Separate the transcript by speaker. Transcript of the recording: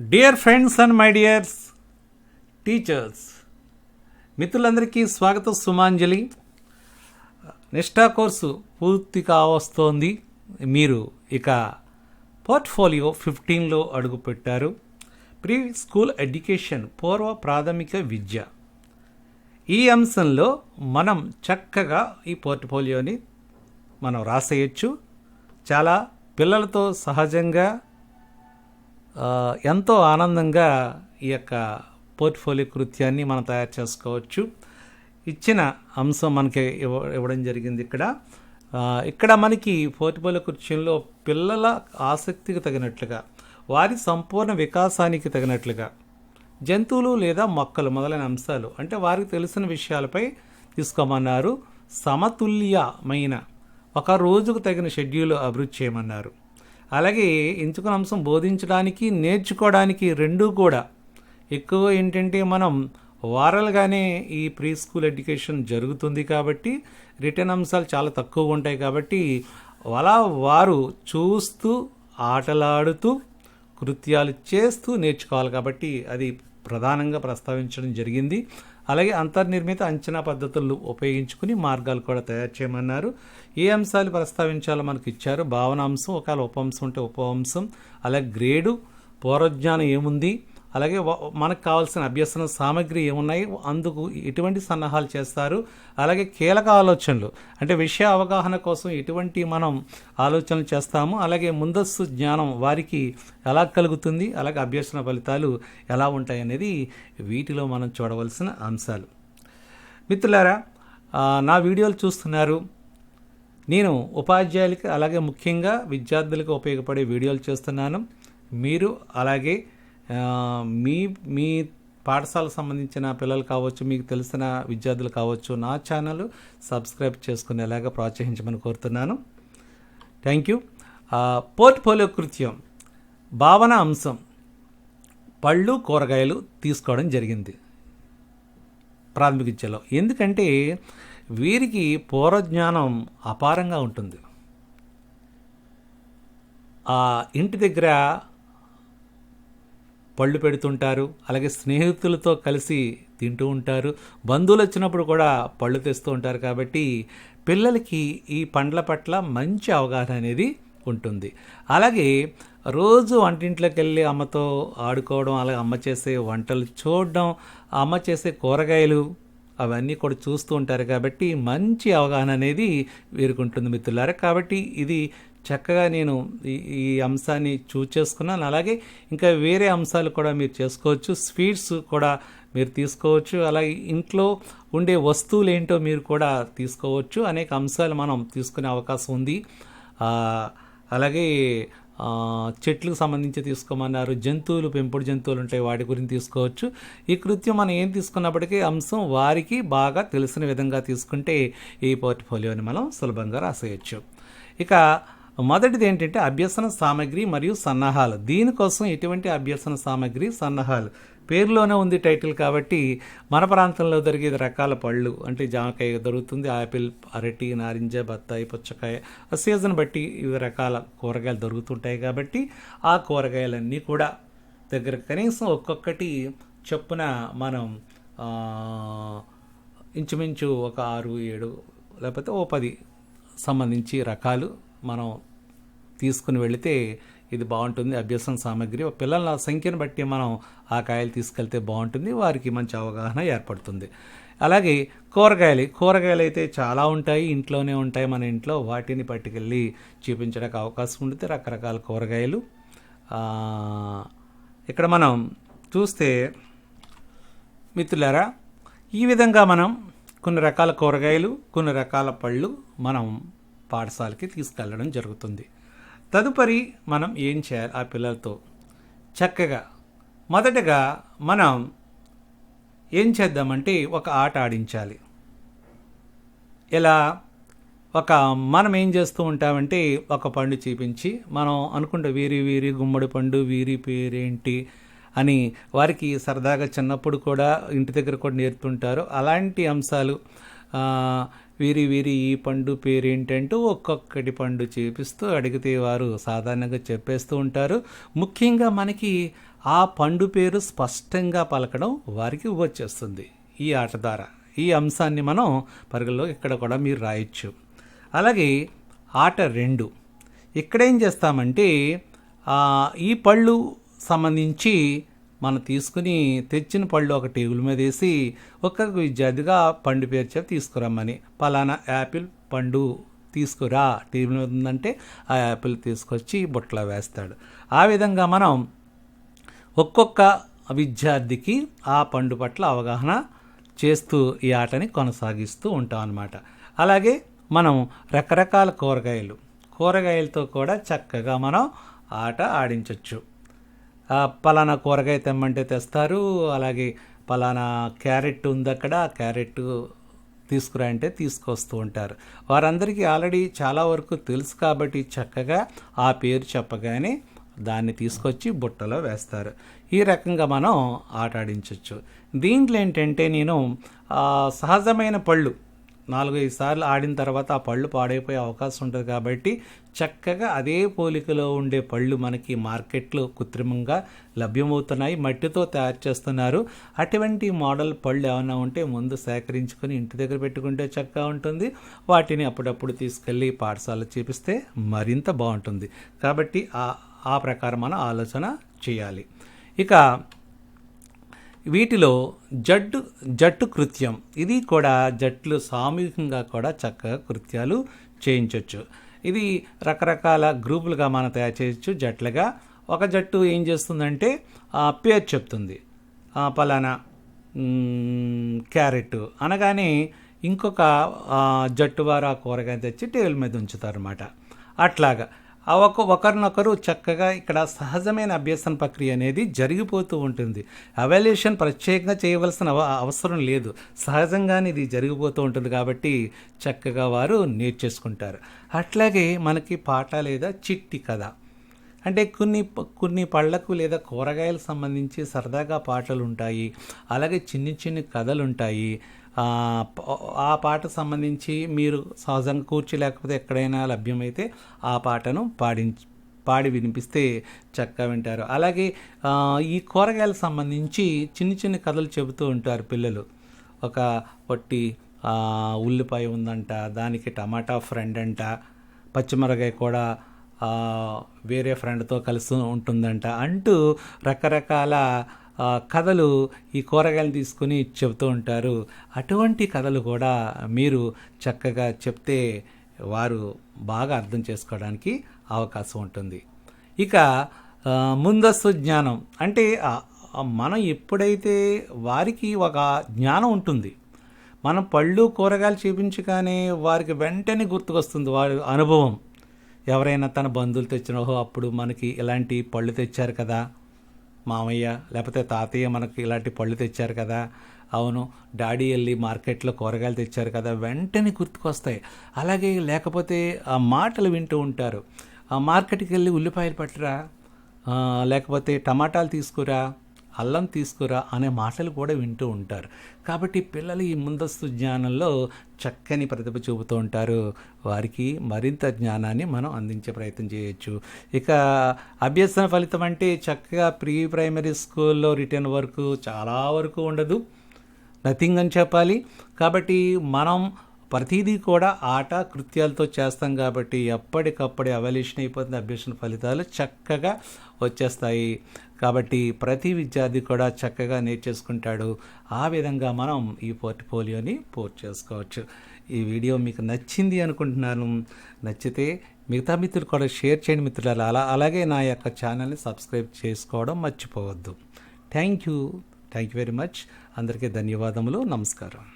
Speaker 1: Dear friends and my dears teachers మిత్రులందరికీ స్వాగతం సుమాంజలి. Nishtha course పూర్తి కావస్తోంది. మీరు ఇక పోర్ట్ఫోలియో ఫిఫ్టీన్లో అడుగుపెట్టారు. ప్రీ స్కూల్ ఎడ్యుకేషన్ పూర్వ ప్రాథమిక విద్య. ఈ అంశంలో మనం చక్కగా ఈ పోర్ట్ఫోలియోని మనం రాసేయచ్చు. చాలా పిల్లలతో సహజంగా ఎంతో ఆనందంగా ఈ యొక్క పోర్ట్ఫోలియో కృత్యాన్ని మనం తయారు చేసుకోవచ్చు. ఇచ్చిన అంశం మనకి ఇవ్వ ఇవ్వడం జరిగింది ఇక్కడ. ఇక్కడ మనకి పోర్ట్ఫోలియో కృత్యంలో పిల్లల ఆసక్తికి తగినట్లుగా వారి సంపూర్ణ వికాసానికి తగినట్లుగా జంతువులు లేదా మొక్కలు మొదలైన అంశాలు అంటే వారికి తెలిసిన విషయాలపై తీసుకోమన్నారు. సమతుల్యమైన ఒక రోజుకు తగిన షెడ్యూల్ అభివృద్ధి చేయమన్నారు. అలాగే ఎంచుకున్న అంశం బోధించడానికి నేర్చుకోవడానికి రెండూ కూడా. ఎక్కువ ఏంటంటే మనం వారాలుగానే ఈ ప్రీ స్కూల్ ఎడ్యుకేషన్ జరుగుతుంది కాబట్టి రిటర్న్ అంశాలు చాలా తక్కువ ఉంటాయి కాబట్టి అలా వారు చూస్తూ ఆటలాడుతూ కృత్యాలు చేస్తూ నేర్చుకోవాలి కాబట్టి అది ప్రధానంగా ప్రస్తావించడం జరిగింది. అలాగే అంతర్నిర్మిత అంచనా పద్ధతులు ఉపయోగించుకుని మార్గాలు కూడా తయారు చేయమన్నారు. ఏ అంశాలు ప్రస్తావించాలో మనకు ఇచ్చారు. భావనాంశం ఒకవేళ ఉపంశం ఉంటే ఉపవంశం అలాగే గ్రేడు పూర్వజ్ఞానం ఏముంది అలాగే మనకు కావాల్సిన అభ్యసన సామాగ్రి ఏమున్నాయి? అందుకు ఎటువంటి సన్నాహాలు చేస్తారు. అలాగే కీలక ఆలోచనలు. అంటే విషయ అవగాహన కోసం ఎటువంటి మనం ఆలోచనలు చేస్తాము. అలాగే ముందస్తు జ్ఞానం వారికి ఎలా కలుగుతుంది? అలాగే అభ్యసన ఫలితాలు ఎలా ఉంటాయి అనేది వీటిలో మనం చూడవలసిన అంశాలు. మిత్రులారా నా వీడియోలు చూస్తున్నారు. నేను ఉపాధ్యాయులకి అలాగే ముఖ్యంగా విద్యార్థులకు ఉపయోగపడే వీడియోలు చేస్తున్నాను. మీరు అలాగే మీ మీ పాఠశాలకు సంబంధించిన పిల్లలు కావచ్చు మీకు తెలిసిన విద్యార్థులు కావచ్చు నా ఛానల్ సబ్స్క్రైబ్ చేసుకునేలాగా ప్రోత్సహించమని కోరుతున్నాను. థ్యాంక్ యూ పోర్ట్ఫోలియో కృత్యం భావన అంశం పళ్ళు కూరగాయలు తీసుకోవడం జరిగింది ప్రాథమిక విద్యలో ఎందుకంటే వీరికి పూర్వజ్ఞానం అపారంగా ఉంటుంది. ఆ ఇంటి దగ్గర పళ్ళు పెడుతుంటారు అలాగే స్నేహితులతో కలిసి తింటూ ఉంటారు. బంధువులు వచ్చినప్పుడు కూడా పళ్ళు తెస్తూ ఉంటారు కాబట్టి పిల్లలకి ఈ పండ్ల పట్ల మంచి అవగాహన అనేది ఉంటుంది. అలాగే రోజు వంటింట్లోకి వెళ్ళి అమ్మతో ఆడుకోవడం అలాగే అమ్మ చేసే వంటలు చూడడం అమ్మ చేసే కూరగాయలు అవన్నీ కూడా చూస్తూ ఉంటారు కాబట్టి మంచి అవగాహన అనేది వీరికి ఉంటుంది మిత్రులారా. కాబట్టి ఇది చక్కగా నేను ఈ ఈ అంశాన్ని చూజ్ చేసుకున్నాను. అలాగే ఇంకా వేరే అంశాలు కూడా మీరు చేసుకోవచ్చు. స్వీట్స్ కూడా మీరు తీసుకోవచ్చు. అలాగే ఇంట్లో ఉండే వస్తువులు ఏంటో మీరు కూడా తీసుకోవచ్చు. అనేక అంశాలు మనం తీసుకునే అవకాశం ఉంది. అలాగే చెట్లకు సంబంధించి తీసుకోమన్నారు. జంతువులు పెంపుడు జంతువులు ఉంటాయి వాటి గురించి తీసుకోవచ్చు. ఈ కృత్యం మనం ఏం తీసుకున్నప్పటికీ అంశం వారికి బాగా తెలిసిన విధంగా తీసుకుంటే ఈ పోర్ట్ఫోలియోని మనం సులభంగా రాసేయచ్చు. ఇక మొదటిది ఏంటంటే అభ్యసన సామాగ్రి మరియు సన్నాహాలు. దీనికోసం ఎటువంటి అభ్యసన సామాగ్రి సన్నాహాలు? పేరులోనే ఉంది టైటిల్ కాబట్టి మన ప్రాంతంలో దొరికే రకాల పళ్ళు. అంటే జామకాయ దొరుకుతుంది ఆపిల్ అరటి నారింజ బత్తాయి పుచ్చకాయ. ఆ సీజన్ బట్టి వివిధ రకాల కూరగాయలు దొరుకుతుంటాయి కాబట్టి ఆ కూరగాయలన్నీ కూడా దగ్గర కనీసం ఒక్కొక్కటి చొప్పున మనం ఇంచుమించు ఒక ఆరు ఏడు లేకపోతే ఓ పది సంబంధించి రకాలు మనం తీసుకుని వెళితే ఇది బాగుంటుంది అభ్యసన సామాగ్రి. పిల్లల సంఖ్యను బట్టి మనం ఆ కాయలు తీసుకెళ్తే బాగుంటుంది వారికి మంచి అవగాహన ఏర్పడుతుంది. అలాగే కూరగాయలు కూరగాయలు అయితే చాలా ఉంటాయి ఇంట్లోనే ఉంటాయి మన ఇంట్లో. వాటిని పట్టుకెళ్ళి చూపించడానికి అవకాశం ఉంటుంది రకరకాల కూరగాయలు. ఇక్కడ మనం చూస్తే మిత్రులారా ఈ విధంగా మనం కొన్ని రకాల కూరగాయలు కొన్ని రకాల పళ్ళు మనం పాఠశాలకి తీసుకెళ్ళడం జరుగుతుంది. తదుపరి మనం ఏం చేయాలి? ఆ పిల్లలతో చక్కగా మొదటగా మనం ఏం చేద్దామంటే ఒక ఆట ఆడించాలి. ఇలా ఒక మనం ఏం చేస్తూ ఉంటామంటే ఒక పండు చూపించి మనం అనుకుంటే వీరి వీరి గుమ్మడి పండు వీరి పేరేంటి అని వారికి సరదాగా చిన్నప్పుడు కూడా ఇంటి దగ్గర కూడా నేర్పుతుంటారు. అలాంటి అంశాలు వీరి వీరి ఈ పండు పేరేంటంటూ ఒక్కొక్కటి పండు చేపిస్తూ అడిగితే వారు సాధారణంగా చెప్పేస్తూ ఉంటారు. ముఖ్యంగా మనకి ఆ పండు పేరు స్పష్టంగా పలకడం వారికి వచ్చేస్తుంది. ఈ ఆట ద్వారా ఈ అంశాన్ని మనం పరుగులో ఇక్కడ కూడా మీరు రాయొచ్చు. అలాగే ఆట రెండు ఇక్కడేం చేస్తామంటే ఈ పళ్ళు సంబంధించి మనం తీసుకుని తెచ్చిన పళ్ళు ఒక టేబుల్ మీద వేసి ఒక్కొక్క విద్యార్థిగా పండు పేరు చెప్పి తీసుకురమ్మని. పలానా యాపిల్ పండు తీసుకురా టేబుల్ మీద ఉందంటే ఆ యాపిల్ తీసుకొచ్చి బుట్టలో వేస్తాడు. ఆ విధంగా మనం ఒక్కొక్క విద్యార్థికి ఆ పండు పట్ల అవగాహన చేస్తూ ఈ ఆటని కొనసాగిస్తూ ఉంటాం అన్నమాట. అలాగే మనం రకరకాల కూరగాయలు కూరగాయలతో కూడా చక్కగా మనం ఆట ఆడించవచ్చు పలానా కూరగాయ తెమ్మంటే తెస్తారు. అలాగే పలానా క్యారెట్ ఉంది అక్కడ క్యారెట్ తీసుకురా అంటే తీసుకొస్తూ ఉంటారు. వారందరికీ ఆల్రెడీ చాలా వరకు తెలుసు కాబట్టి చక్కగా ఆ పేరు చెప్పగానే దాన్ని తీసుకొచ్చి బుట్టలో వేస్తారు. ఈ రకంగా మనం ఆట ఆడించవచ్చు దీంట్లో ఏంటంటే నేను సహజమైన పళ్ళు నాలుగైదు సార్లు ఆడిన తర్వాత ఆ పళ్ళు పాడైపోయే అవకాశం ఉంటుంది కాబట్టి చక్కగా అదే పోలికలో ఉండే పళ్ళు మనకి మార్కెట్లో కృత్రిమంగా లభ్యమవుతున్నాయి మట్టితో తయారు చేస్తున్నారు. అటువంటి మోడల్ పళ్ళు ఏమైనా ఉంటే ముందు సేకరించుకొని ఇంటి దగ్గర పెట్టుకుంటే చక్కగా ఉంటుంది. వాటిని అప్పుడప్పుడు తీసుకెళ్ళి పాఠశాలలో చూపిస్తే మరింత బాగుంటుంది. కాబట్టి ఆ ఆ ప్రకారం మన ఆలోచన చేయాలి. ఇక వీటిలో జట్టు జట్టు కృత్యం. ఇది కూడా జట్లు సామూహికంగా కూడా చక్కగా కృత్యాలు చేయించవచ్చు ఇది రకరకాల గ్రూపులుగా మనం తయారు చేయొచ్చు జట్లుగా. ఒక జట్టు ఏం చేస్తుందంటే పేరు చెప్తుంది. పలానా క్యారెట్ అనగానే ఇంకొక జట్టు వారు ఆ కూరగాయ తెచ్చి టేబుల్ మీద ఉంచుతారు అన్నమాట అట్లాగా. ఒక ఒకరినొకరు చక్కగా ఇక్కడ సహజమైన అభ్యసన ప్రక్రియ అనేది జరిగిపోతూ ఉంటుంది. అవాల్యుయేషన్ ప్రత్యేకంగా చేయవలసిన అవ- అవసరం లేదు. సహజంగానే ఇది జరిగిపోతూ ఉంటుంది కాబట్టి చక్కగా వారు నేర్చేసుకుంటారు. అట్లాగే మనకి పాట లేదా చిట్టి కథ. అంటే కొన్ని కొన్ని పళ్ళకు లేదా కూరగాయలకు సంబంధించి సరదాగా పాటలు ఉంటాయి అలాగే చిన్ని చిన్ని కథలు ఉంటాయి ఆ పాట సంబంధించి మీరు సహజంగా కూర్చి లేకపోతే ఎక్కడైనా లభ్యమైతే ఆ పాటను పాడించి పాడి వినిపిస్తే చక్కగా వింటారు. అలాగే ఈ కూరగాయలకు సంబంధించి చిన్న చిన్ని కథలు చెబుతూ ఉంటారు పిల్లలు. ఒక పొట్టి ఉల్లిపాయ ఉందంట దానికి టమాటా ఫ్రెండ్ అంట పచ్చిమిరకాయ కూడా వేరే ఫ్రెండ్తో కలిసి ఉంటుందంట అంటూ రకరకాల కథలు ఈ కూరగాయలు తీసుకుని చెబుతూ ఉంటారు. అటువంటి కథలు కూడా మీరు చక్కగా చెప్తే వారు బాగా అర్థం చేసుకోవడానికి అవకాశం ఉంటుంది. ఇక ముందస్తు జ్ఞానం. అంటే మనం ఎప్పుడైతే వారికి ఒక జ్ఞానం ఉంటుంది మనం పళ్ళు కూరగాయలు చూపించగానే వారికి వెంటనే గుర్తుకొస్తుంది వారి అనుభవం. ఎవరైనా తన బంధువులు తెచ్చిన ఓహో అప్పుడు మనకి ఇలాంటి పళ్ళు తెచ్చారు కదా! మామయ్య లేకపోతే తాతయ్య మనకి ఇలాంటి పళ్ళు తెచ్చారు కదా. అవును డాడీ వెళ్ళి మార్కెట్లో కూరగాయలు తెచ్చారు కదా. వెంటనే గుర్తుకొస్తాయి. అలాగే లేకపోతే ఆ మాటలు వింటూ ఉంటారు. ఆ మార్కెట్కి వెళ్ళి ఉల్లిపాయలు పట్టరా. లేకపోతే టమాటాలు తీసుకురా. అల్లం తీసుకురా అనే మాటలు కూడా వింటూ ఉంటారు. కాబట్టి పిల్లలు ఈ ముందస్తు జ్ఞానంలో చక్కని ప్రతిభ చూపుతూ ఉంటారు. వారికి మరింత జ్ఞానాన్ని మనం అందించే ప్రయత్నం చేయొచ్చు. ఇక అభ్యసన ఫలితం అంటే చక్కగా ప్రీ ప్రైమరీ స్కూల్లో రిటర్న్ వరకు చాలా వరకు ఉండదు. నథింగ్ అని చెప్పాలి. కాబట్టి మనం ప్రతిదీ కూడా ఆట కృత్యాలతో చేస్తాం కాబట్టి ఎప్పటికప్పుడే అవల్యూషన్ అయిపోతుంది అభ్యసన ఫలితాలు చక్కగా వచ్చేస్తాయి. కాబట్టి ప్రతి విద్యార్థి కూడా చక్కగా నేర్చేసుకుంటాడు. ఆ విధంగా మనం ఈ పోర్ట్ఫోలియోని పూర్తి చేసుకోవచ్చు. ఈ వీడియో మీకు నచ్చింది అనుకుంటున్నాను. నచ్చితే మిగతా మిత్రులు కూడా షేర్ చేయండి మిత్రులు అలా అలాగే నా యొక్క ఛానల్ని సబ్స్క్రైబ్ చేసుకోవడం మర్చిపోవద్దు. Thank you. Thank you very much. అందరికీ ధన్యవాదములు. నమస్కారం.